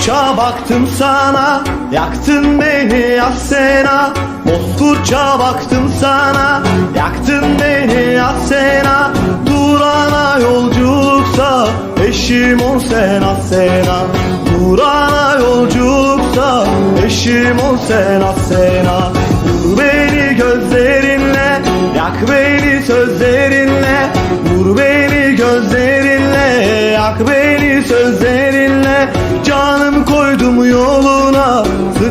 Bozkurtça baktım sana Yaktın beni Asena Bozkurtça baktım sana Yaktın beni Asena Durana yolculuksa Eşim ol sen Asena Durana yolculuksa Eşim ol sen Asena Vur beni gözlerinle Yak beni sözlerinle. Vur beni gözlerinle Yak beni sözlerinle